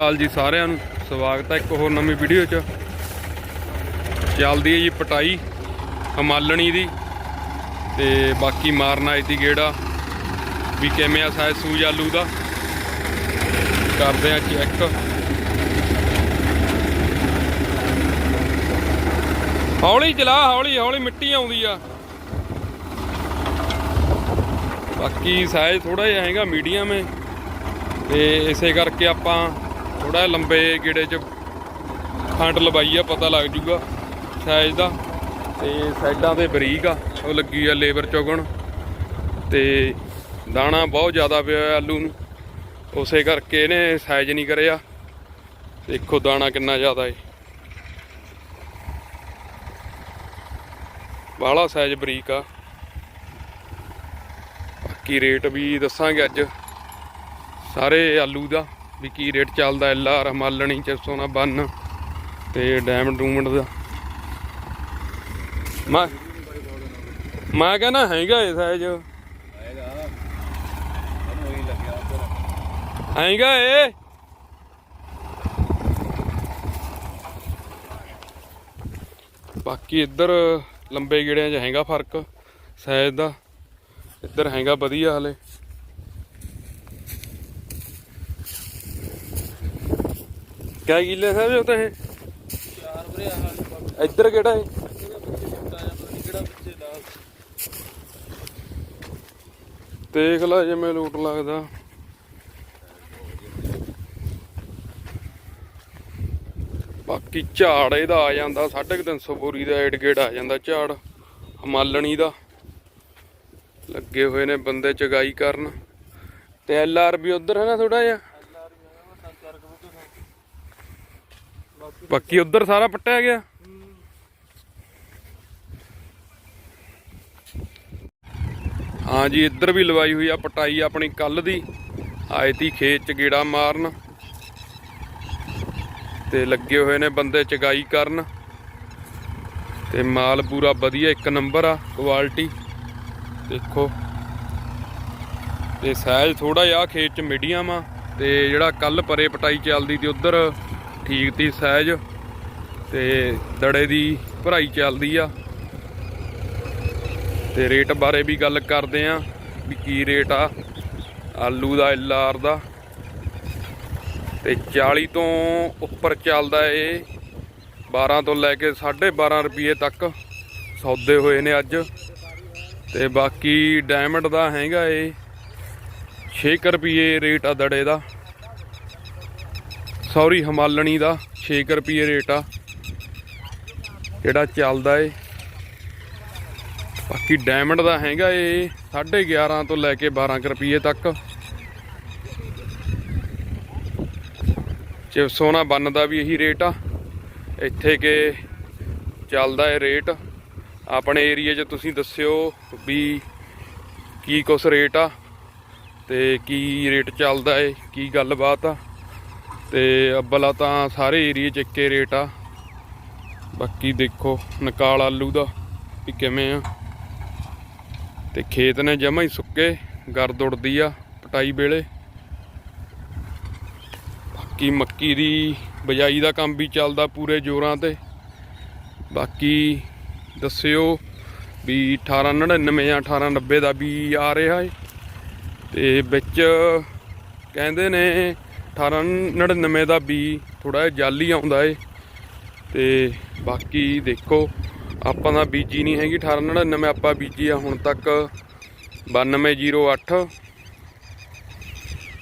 ਕਾਲ ਜੀ ਸਾਰਿਆਂ ਨੂੰ, ਸਵਾਗਤ ਹੈ ਇੱਕ ਹੋਰ ਨਵੀਂ ਵੀਡੀਓ 'ਚ। ਚੱਲਦੀ ਹੈ ਜੀ ਪਟਾਈ, ਹਮਾਲਣੀ ਦੀ, ਤੇ ਬਾਕੀ ਮਾਰਨ ਆਈ ਤੀ ਗੇੜਾ, ਵੀ ਕਿਵੇਂ ਆ ਸਾਇਜ਼ ਸੂਜ ਆਲੂ ਦਾ। ਕਰਦੇ ਆ ਚੈੱਕ ਹੌਲੀ ਚਲਾ, ਹੌਲੀ ਹੌਲੀ ਮਿੱਟੀ ਆਉਂਦੀ ਆ। ਬਾਕੀ ਸਾਇਜ਼ ਥੋੜਾ ਜਿਹਾ ਹੈਗਾ ਮੀਡੀਅਮ ਹੈ ਤੇ ਇਸੇ ਕਰਕੇ ਆਪਾਂ ਥੋੜਾ ਲੰਬੇ ਗੇੜੇ 'ਚ ਖੰਡ ਲਵਾਈ ਆ, ਪਤਾ ਲੱਗ ਜੂਗਾ ਸਾਈਜ਼ ਦਾ। ਤੇ ਸਾਈਡਾਂ ਤੇ ਬਰੀਕ ਆ, ਉਹ ਲੱਗੀ ਆ ਲੇਬਰ ਚੁਗਣ। ਤੇ ਦਾਣਾ ਬਹੁਤ ਜ਼ਿਆਦਾ ਪਿਆ ਆਲੂ ਨੂੰ। ਉਸੇ ਕਰਕੇ ਇਹਨੇ ਸਾਈਜ਼ ਨਹੀਂ ਕਰਿਆ। ਦੇਖੋ ਦਾਣਾ ਕਿੰਨਾ ਜ਼ਿਆਦਾ ਏ। ਬਾਹਲਾ ਸਾਈਜ਼ ਬਰੀਕ ਆ। ਬਾਕੀ ਰੇਟ ਵੀ ਦੱਸਾਂਗੇ ਅੱਜ। ਸਾਰੇ ਆਲੂ ਦਾ। ਵੀ ਕੀ ਰੇਟ ਚੱਲਦਾ ਐਲ ਆਰ ਹਮਾਲਣੀ 600 ਬੰਨ ਤੇ ਡਾਇਮੰਡ ਡੂਮੰਡ ਦਾ। ਮੈਂ ਮੈਂ ਕਹਿੰਦਾ ਹੈਗਾ ਇਹ ਸਾਈਜ਼ ਹੈਗਾ ਇਹ। ਬਾਕੀ ਇੱਧਰ ਲੰਬੇ ਗੇੜਿਆਂ 'ਚ ਹੈਗਾ ਫ਼ਰਕ ਸਾਈਜ਼ ਦਾ। ਇੱਧਰ ਹੈਗਾ ਵਧੀਆ ਹਲੇ। ਕਿਆ ਕਿੱਲੇ ਸਾਹਿਬ ਜੋ ਤਾਂ ਇਹ ਚਾਰ ਵੀਰੇ ਆਹ ਇੱਧਰ ਕਿਹੜਾ ਹੈ? ਕਿਹੜਾ ਦੇਖ ਲੈ ਜਿਵੇਂ ਲੂਟ ਲੱਗਦਾ। ਬਾਕੀ ਝਾੜ ਇਹਦਾ ਆ ਜਾਂਦਾ 350 ਬੋਰੀ ਦਾ ਏਡ ਗੇੜ ਆ ਜਾਂਦਾ ਝਾੜ, ਹਮਾਲਣੀ ਦਾ। ਲੱਗੇ ਹੋਏ ਨੇ ਬੰਦੇ ਚਗਾਈ ਕਰਨ। ਤੇ ਐਲ ਆਰ ਵੀ ਉਧਰ ਹੈ ਨਾ ਥੋੜਾ ਜਿਹਾ? ਬਾਕੀ ਉਧਰ ਸਾਰਾ ਪੱਟਿਆ ਗਿਆ। ਹਾਂ ਜੀ, ਇੱਧਰ ਵੀ ਲਵਾਈ ਹੋਈ ਆ ਪਟਾਈ ਆਪਣੀ ਕੱਲ ਦੀ। ਆਏ ਤੀ ਖੇਤ ਚ ਗੇੜਾ ਮਾਰਨ। ਤੇ ਲੱਗੇ ਹੋਏ ਨੇ ਬੰਦੇ ਚਗਾਈ ਕਰਨ। ਤੇ ਮਾਲ ਪੂਰਾ ਵਧੀਆ, ਇੱਕ ਨੰਬਰ ਆ, ਕੁਆਲਿਟੀ। ਦੇਖੋ। ਤੇ ਸਾਈਜ਼ ਥੋੜਾ ਜਿਹਾ ਖੇਤ ਚ ਮੀਡੀਅਮ ਆ। ਤੇ ਜਿਹੜਾ ਕੱਲ ਪਰੇ ਪਟਾਈ ਚੱਲਦੀ ਤੀ ਉਧਰ ਠੀਕ ਤੀ ਸਾਈਜ਼ ਤੇ ਦੜੇ ਦੀ ਭਰਾਈ ਚੱਲਦੀ ਆ। ਤੇ ਰੇਟ ਬਾਰੇ ਵੀ ਗੱਲ ਕਰਦੇ ਆ ਵੀ ਕੀ ਰੇਟ ਆ, ਆਲੂ ਦਾ ਐਲਆਰ ਦਾ। ਤੇ 40 ਤੋਂ ਉੱਪਰ ਚੱਲਦਾ ਏ 12 ਤੋਂ ਲੈ ਕੇ 12.5 ਰੁਪਏ ਤੱਕ ਸੌਦੇ ਹੋਏ ਨੇ ਅੱਜ। ਤੇ ਬਾਕੀ ਡਾਇਮੰਡ ਦਾ ਹੈਗਾ ਏ 6 ਰੁਪਏ ਰੇਟ ਆ ਦੜੇ ਦਾ। ਸੌਰੀ, ਹਿਮਾਲਣੀ ਦਾ 6 ਰੁਪਏ ਰੇਟ ਆ। ਜਿਹੜਾ ਚੱਲਦਾ ਏ। ਬਾਕੀ ਡਾਇਮੰਡ ਦਾ ਹੈਗਾ ਏ 11.5 ਤੋਂ ਲੈ ਕੇ 12 ਕੁ ਰੁਪਏ ਤੱਕ। ਚਿਪ ਸੋਨਾ ਬੰਨ ਦਾ ਵੀ ਇਹੀ ਰੇਟ ਆ। ਇੱਥੇ ਕੇ ਚੱਲਦਾ ਏ ਰੇਟ। ਆਪਣੇ ਏਰੀਆ 'ਚ ਤੁਸੀਂ ਦੱਸਿਓ ਵੀ ਕੀ ਕੁਛ ਰੇਟ ਆ ਤੇ ਕੀ ਰੇਟ ਚੱਲਦਾ ਏ, ਕੀ ਗੱਲਬਾਤ ਆ। ਤੇ ਅੱਬਲਾ ਤਾਂ ਸਾਰੇ ਏਰੀਏ 'ਚ ਇੱਕੇ ਰੇਟ ਆ। ਬਾਕੀ ਦੇਖੋ, ਨਕਾਲ ਆਲੂ ਦਾ ਵੀ ਕਿਵੇਂ ਆ। ਤੇ ਖੇਤ ਨੇ ਜਮਾ ਹੀ ਸੁੱਕੇ, ਗਰਦ ਉੜਦੀ ਆ ਪਟਾਈ ਵੇਲੇ। ਬਾਕੀ ਮੱਕੀ ਦੀ ਬਜਾਈ ਦਾ ਕੰਮ ਵੀ ਚੱਲਦਾ ਪੂਰੇ ਜ਼ੋਰਾਂ ਤੇ। ਬਾਕੀ ਦੱਸਿਓ ਵੀ 1899 ਜਾਂ 1890 ਦਾ ਵੀ ਆ ਰਿਹਾ ਏ। ਤੇ ਵਿੱਚ ਕਹਿੰਦੇ ਨੇ 1899 ਦਾ ਵੀ ਥੋੜਾ ਜਿਹਾ ਜਾਲੀ ਆਉਂਦਾ ਏ। ਤੇ ਬਾਕੀ ਦੇਖੋ, ਆਪਾਂ ਦਾ ਬੀਜੀ ਨਹੀਂ ਹੈਗੀ। 1899 ਆਪਾਂ ਬੀਜੀ ਆ, ਹੁਣ ਤੱਕ 9208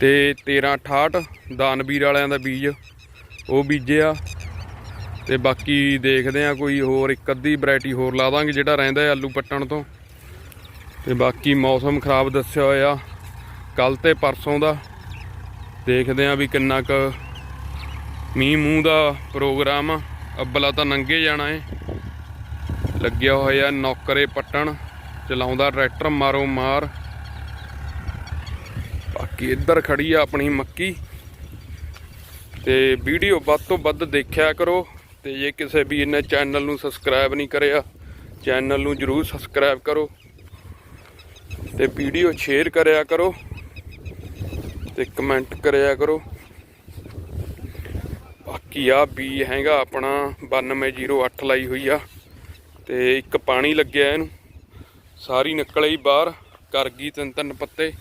ਤੇ 1368 ਦਾਨਵੀਰ ਵਾਲਿਆਂ ਦਾ ਬੀਜ, ਉਹ ਬੀਜਿਆ ਤੇ ਬਾਕੀ ਦੇਖਦੇ ਆ, ਕੋਈ ਹੋਰ ਇੱਕ ਅੱਧੀ ਵੈਰਾਈਟੀ ਹੋਰ ਲਾ ਦਾਂਗੇ, ਜਿਹੜਾ ਰਹਿੰਦਾ ਹੈ ਆਲੂ ਪੱਟਣ ਤੋਂ। ਤੇ ਬਾਕੀ ਮੌਸਮ ਖਰਾਬ ਦੱਸਿਆ ਹੋਇਆ ਕੱਲ ਤੇ ਪਰਸੋਂ ਦਾ। ਦੇਖਦੇ ਆ ਵੀ ਕਿੰਨਾ ਕੁ ਮੀਂਹ ਮੂੰਹ ਦਾ ਪ੍ਰੋਗਰਾਮ ਆ। ਅੱਬਲਾ ਤਾਂ ਨੰਗੇ ਜਾਣਾ ਏ। ਲੱਗਿਆ ਹੋਇਆ ਨੌਕਰੇ ਪੱਟਣ, ਚਲਾਉਂਦਾ ਟਰੈਕਟਰ ਮਾਰੋ ਮਾਰ। ਬਾਕੀ ਇੱਧਰ ਖੜੀ ਆ ਆਪਣੀ ਮੱਕੀ। ਤੇ ਵੀਡੀਓ ਵੱਧ ਤੋਂ ਵੱਧ ਦੇਖਿਆ ਕਰੋ। ਤੇ ਜੇ ਕਿਸੇ ਵੀ ਇਹਨੇ ਚੈਨਲ ਨੂੰ ਸਬਸਕ੍ਰਾਈਬ ਨਹੀਂ ਕਰਿਆ, ਚੈਨਲ ਨੂੰ ਜਰੂਰ ਸਬਸਕ੍ਰਾਈਬ ਕਰੋ। ਤੇ ਵੀਡੀਓ ਸ਼ੇਅਰ ਕਰਿਆ ਕਰੋ। ਤੇ ਕਮੈਂਟ ਕਰਿਆ ਕਰੋ। ਬਾਕੀ ਆ ਬੀ ਹੈਗਾ ਆਪਣਾ 9208 ਲਾਈ ਹੋਈ ਆ। ਤੇ ਇੱਕ ਪਾਣੀ ਲੱਗਿਆ ਇਹਨੂੰ। ਸਾਰੀ ਨਿਕਲ ਆਈ ਬਾਹਰ, ਕਰ ਗਈ ਤਿੰਨ ਤਿੰਨ ਪੱਤੇ।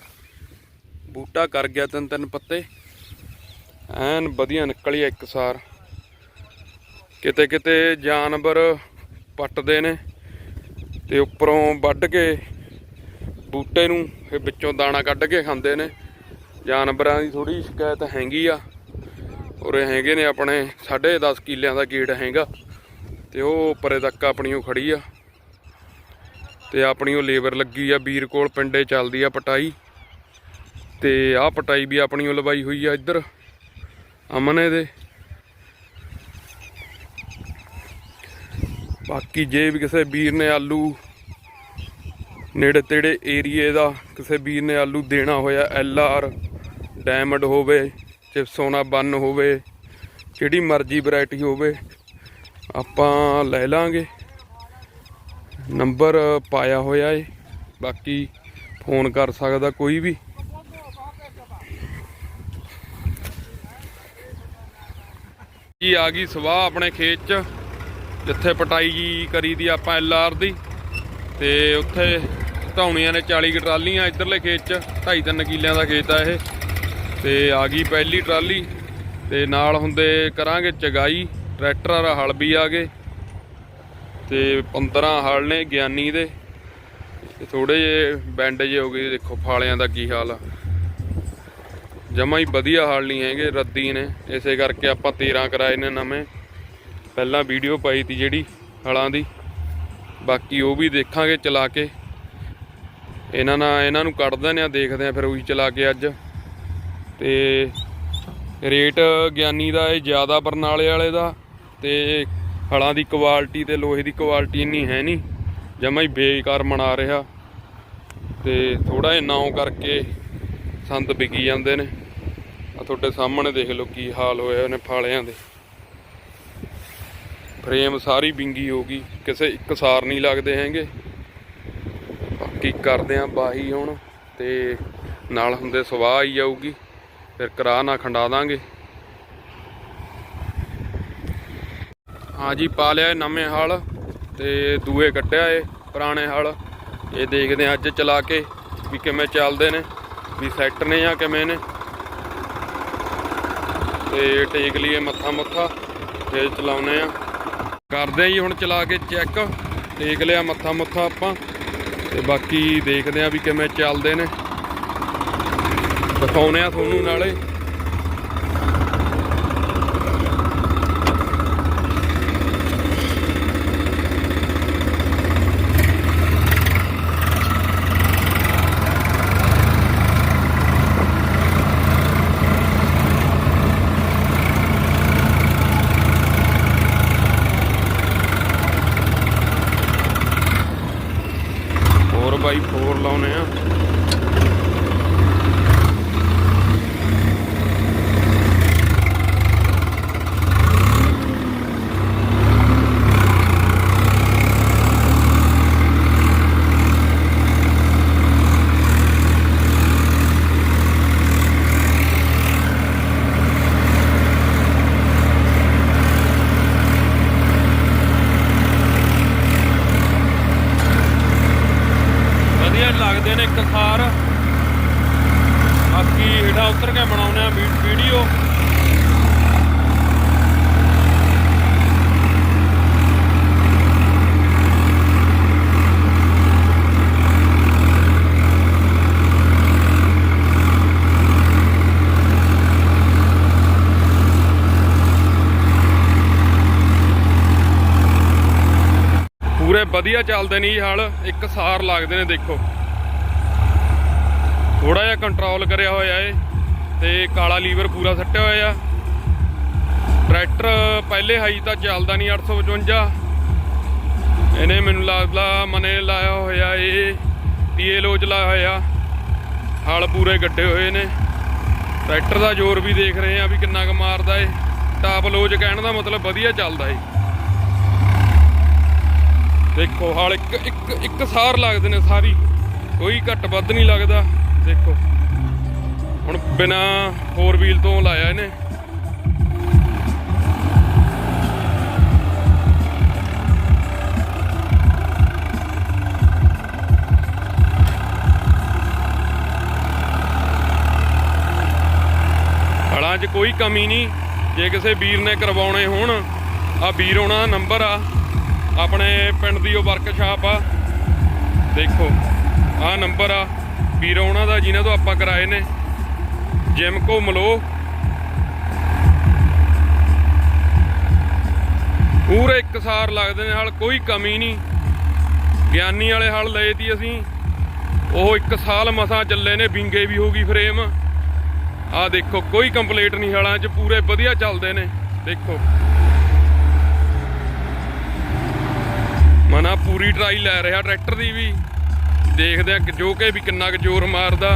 ਬੂਟਾ ਕਰ ਗਿਆ ਤਿੰਨ ਤਿੰਨ ਪੱਤੇ। ਐਨ ਵਧੀਆ ਨਿਕਲੀ ਇੱਕ ਸਾਰ। ਕਿਤੇ ਕਿਤੇ ਜਾਨਵਰ ਪੱਟਦੇ ਨੇ ਤੇ ਉੱਪਰੋਂ ਵੱਢ ਕੇ ਬੂਟੇ ਨੂੰ, ਫਿਰ ਵਿੱਚੋਂ ਦਾਣਾ ਕੱਢ ਕੇ ਖਾਂਦੇ ਨੇ। ਜਾਨਵਰਾਂ ਦੀ ਥੋੜੀ ਸ਼ਿਕਾਇਤ ਹੈਗੀ ਆ। ਉਰੇ ਹੈਗੇ ਨੇ ਆਪਣੇ 10.5 ਕਿੱਲਿਆਂ ਦਾ ਗੇਟ ਹੈਗਾ। ਤੇ ਉਹ ਪਰੇ ਤੱਕ ਆਪਣੀ ਉਹ ਖੜੀ ਆ। ਤੇ ਆਪਣੀ ਉਹ ਲੇਬਰ ਲੱਗੀ ਆ ਵੀਰ ਕੋਲ, ਪਿੰਡੇ ਚੱਲਦੀ ਆ ਪਟਾਈ। ਤੇ ਆਹ ਪਟਾਈ ਵੀ ਆਪਣੀ ਉਹ ਲਵਾਈ ਹੋਈ ਆ ਇੱਧਰ, ਅਮਨੇ ਦੇ। ਬਾਕੀ ਜੇ ਵੀ ਕਿਸੇ ਵੀਰ ਨੇ ਆਲੂ ਨੇੜੇ ਤੇੜੇ ਏਰੀਏ ਦਾ, ਕਿਸੇ ਵੀਰ ਨੇ ਆਲੂ ਦੇਣਾ ਹੋਇਆ ਐਲ ਆਰ ਡਾਇਮੰਡ ਹੋਵੇ ਚਿਪਸੋਨਾ ਬੰਨ ਹੋਵੇ, ਜਿਹੜੀ ਮਰਜ਼ੀ ਵੈਰਾਈਟੀ ਹੋਵੇ, ਆਪਾਂ ਲੈ ਲਾਂਗੇ। ਨੰਬਰ ਪਾਇਆ ਹੋਇਆ ਏ, ਬਾਕੀ ਫੋਨ ਕਰ ਸਕਦਾ ਕੋਈ ਵੀ। ਜੀ ਆ ਗਈ ਸਵਾਹ ਆਪਣੇ ਖੇਤ 'ਚ, ਜਿੱਥੇ ਪਟਾਈ ਜੀ ਕਰੀ ਦੀ ਆਪਾਂ ਐਲ ਆਰ ਦੀ। ਤੇ ਉੱਥੇ ਧੌਣੀਆਂ ਨੇ 40 ਕੁ ਟਰਾਲੀਆਂ ਇਧਰਲੇ ਖੇਤ 'ਚ 2.5 ਕਿੱਲਿਆਂ ਦਾ ਖੇਤ ਆ ਇਹ। ਤੇ ਆ ਗਈ ਪਹਿਲੀ ਟਰਾਲੀ ਤੇ ਨਾਲ ਹੁੰਦੇ ਕਰਾਂਗੇ ਚਗਾਈ, ਟਰੈਕਟਰ ਵਾਲਾ ਹਲ ਵੀ ਆ ਗਏ ਤੇ 15 ਹਲ ਨੇ ਗਿਆਨੀ ਦੇ। ਤੇ ਥੋੜੇ ਜੇ ਬੈਂਡ ਜੇ ਹੋ ਗਏ ਦੇਖੋ ਫਾਲਿਆਂ ਦਾ ਕੀ ਹਾਲ ਆ। ਜਮਾ ਹੀ ਵਧੀਆ ਹਲ ਨਹੀਂ ਹੈਗੇ, ਰੱਦੀ ਨੇ। ਇਸੇ ਕਰਕੇ ਆਪਾਂ 13 ਕਰਾਏ ਨੇ ਨਵੇਂ। ਪਹਿਲਾਂ ਵੀਡੀਓ ਪਾਈ ਤੀ ਜਿਹੜੀ ਹਲਾਂ ਦੀ। ਬਾਕੀ ਉਹ ਵੀ ਦੇਖਾਂਗੇ ਚਲਾ ਕੇ। ਇਹਨਾਂ ਨਾਲ, ਇਹਨਾਂ ਨੂੰ ਕੱਢ ਦਿੰਦੇ ਆ ਦੇਖਦੇ ਆ ਫਿਰ ਉਹੀ ਚਲਾ ਕੇ ਅੱਜ। ਤੇ ਰੇਟ ਗਿਆਨੀ ਦਾ ਇਹ ਜ਼ਿਆਦਾ ਬਰਨਾਲੇ ਵਾਲੇ ਦਾ ਤੇ ਹਲਾਂ ਦੀ ਕੁਆਲਿਟੀ ਤੇ ਲੋਹੇ ਦੀ ਕੁਆਲਿਟੀ ਇੰਨੀ ਹੈ ਨਹੀਂ। ਜਮਾ ਹੀ ਬੇਕਾਰ ਮਨਾ ਰਿਹਾ। ਤੇ ਥੋੜਾ ਜਿਹਾ ਨਾਉ ਕਰਕੇ ਸੰਦ ਵਿਕੀ ਜਾਂਦੇ ਨੇ। ਆ ਤੁਹਾਡੇ ਸਾਹਮਣੇ ਦੇਖ ਲਓ ਕੀ ਹਾਲ ਹੋਇਆ ਉਹਨੇ ਫਾਲਿਆਂ ਦੇ। ਫਰੇਮ ਸਾਰੀ ਬਿੰਗੀ ਹੋ ਗਈ। ਕਿਸੇ ਇੱਕ ਸਾਰ ਨਹੀਂ ਲੱਗਦੇ ਹੈਗੇ। ਬਾਕੀ ਕਰਦੇ ਆ ਬਾਹੀ ਹੁਣ ਤੇ ਨਾਲ ਹੁੰਦੇ ਸਵਾਹ ਆਈ ਜਾਊਗੀ। ਫਿਰ ਕਰਾ ਨਾ ਖੰਡਾ ਦਾਂਗੇ। ਹਾਂ ਜੀ ਪਾ ਲਿਆ ਨਵੇਂ ਹਲ ਤੇ ਦੂਏ ਕੱਟਿਆ ਏ ਪੁਰਾਣੇ ਹਲ। ਇਹ ਦੇਖਦੇ ਆ ਅੱਜ ਚਲਾ ਕੇ ਵੀ ਕਿਵੇਂ ਚੱਲਦੇ ਨੇ, ਵੀ ਸੈੱਟ ਨੇ ਜਾਂ ਕਿਵੇਂ ਨੇ। ਤੇ ਟੇਕ ਲਈਏ ਮੱਥਾ ਮੁੱਥਾ ਫੇਰ ਚਲਾਉਨੇ ਆ ਕਰਦੇ ਆ ਜੀ ਹੁਣ ਚਲਾ ਕੇ ਚੈੱਕ ਟੇਕ ਲਿਆ ਮੱਥਾ ਮੁੱਥਾ ਆਪਾਂ ਤੇ ਬਾਕੀ ਦੇਖਦੇ ਆ ਵੀ ਕਿਵੇਂ ਚੱਲਦੇ ਨੇ। ਦਿਖਾਉਨੇ ਆ ਤੁਹਾਨੂੰ ਨਾਲੇ ਫੋਰ ਬਾਈ 4 ਲਾਉਨੇ ਆ ਵਧੀਆ ਲੱਗਦੇ ਬਾਕੀ ਹੇਠਾਂ ਉਤਰ ਕੇ ਬਣਾਉਨੇ ਆ ਵੀਡੀਓ। ਪੂਰੇ ਵਧੀਆ ਚੱਲਦੇ ਨੇ ਜੀ ਹਲ। ਇੱਕ ਸਾਰ ਲੱਗਦੇ ਨੇ ਦੇਖੋ। ਥੋੜਾ ਜਿਹਾ ਕੰਟਰੋਲ ਕਰਿਆ ਹੋਇਆ ਏ ਤੇ ਕਾਲਾ ਲੀਵਰ ਪੂਰਾ ਸੱਟਿਆ ਹੋਇਆ ਆ। ਟਰੈਕਟਰ ਪਹਿਲੇ ਹਾਈ ਤਾਂ ਚੱਲਦਾ ਨਹੀਂ 855 ਇਹਨੇ ਮੈਨੂੰ ਲੱਗਦਾ ਮਨੇ ਲਾਇਆ ਹੋਇਆ ਏ ਟੀਏਲਓ ਚ ਲਾਇਆ ਹੋਇਆ। ਹਲ ਪੂਰੇ ਗੱਡੇ ਹੋਏ ਨੇ। ਟਰੈਕਟਰ ਦਾ ਜ਼ੋਰ ਵੀ ਦੇਖ ਰਹੇ ਆ ਵੀ ਕਿੰਨਾ ਕੁ ਮਾਰਦਾ ਏ। ਟਾਪ ਲੋਜ ਕਹਿਣ ਦਾ ਮਤਲਬ ਵਧੀਆ ਚੱਲਦਾ ਏ। ਦੇਖੋ ਹਾਲ ਇੱਕ ਇੱਕ ਇੱਕ ਸਾਰ ਲੱਗਦੇ ਨੇ ਸਾਰੀ। ਕੋਈ ਘੱਟ ਵੱਧ ਨਹੀਂ ਲੱਗਦਾ। ਦੇਖੋ। ਹੁਣ ਬਿਨਾ ਫੋਰ ਵੀਲ ਤੋਂ ਲਾਇਆ ਇਹਨੇ। ਹਲਾਂ 'ਚ ਕੋਈ ਕਮੀ ਨਹੀਂ। ਜੇ ਕਿਸੇ ਵੀਰ ਨੇ ਕਰਵਾਉਣੇ ਹੋਣ ਆ ਵੀਰ ਉਹਨਾਂ ਦਾ ਨੰਬਰ ਆ। ਆਪਣੇ ਪਿੰਡ ਦੀ ਉਹ ਵਰਕਸ਼ਾਪ ਆ। ਦੇਖੋ ਆ ਨੰਬਰ ਆ। ਵੀਰ ਉਹਨਾਂ ਦਾ ਜਿਨ੍ਹਾਂ ਤੋਂ ਆਪਾਂ ਕਰਾਏ ਨੇ। ਜਿਮ ਕੋ ਮਲੋ ਪੂਰੇ ਇੱਕਸਾਰ ਲੱਗਦੇ ਨੇ ਹਲ, ਕੋਈ ਕਮੀ ਨਹੀਂ। ਗਿਆਨੀ ਵਾਲੇ ਹਲ ਲਏ ਤੀ ਅਸੀਂ। ਉਹ ਇੱਕ ਸਾਲ ਮਸਾਂ ਚੱਲੇ ਨੇ, ਵਿੰਗੇ ਵੀ ਹੋ ਗਈ ਫਰੇਮ ਆ ਦੇਖੋ, ਕੋਈ ਕੰਪਲੀਟ ਨਹੀਂ ਹਲਾਂ 'ਚ, ਪੂਰੇ ਵਧੀਆ ਚੱਲਦੇ ਨੇ। ਦੇਖੋ। ਮਨਾ ਪੂਰੀ ਟਰਾਈ ਲੈ ਰਿਹਾ, ਟਰੈਕਟਰ ਦੀ ਵੀ। ਦੇਖਦੇ ਆ ਕਿ ਜੋ ਕਿ ਵੀ ਕਿੰਨਾ ਕੁ ਜ਼ੋਰ ਮਾਰਦਾ।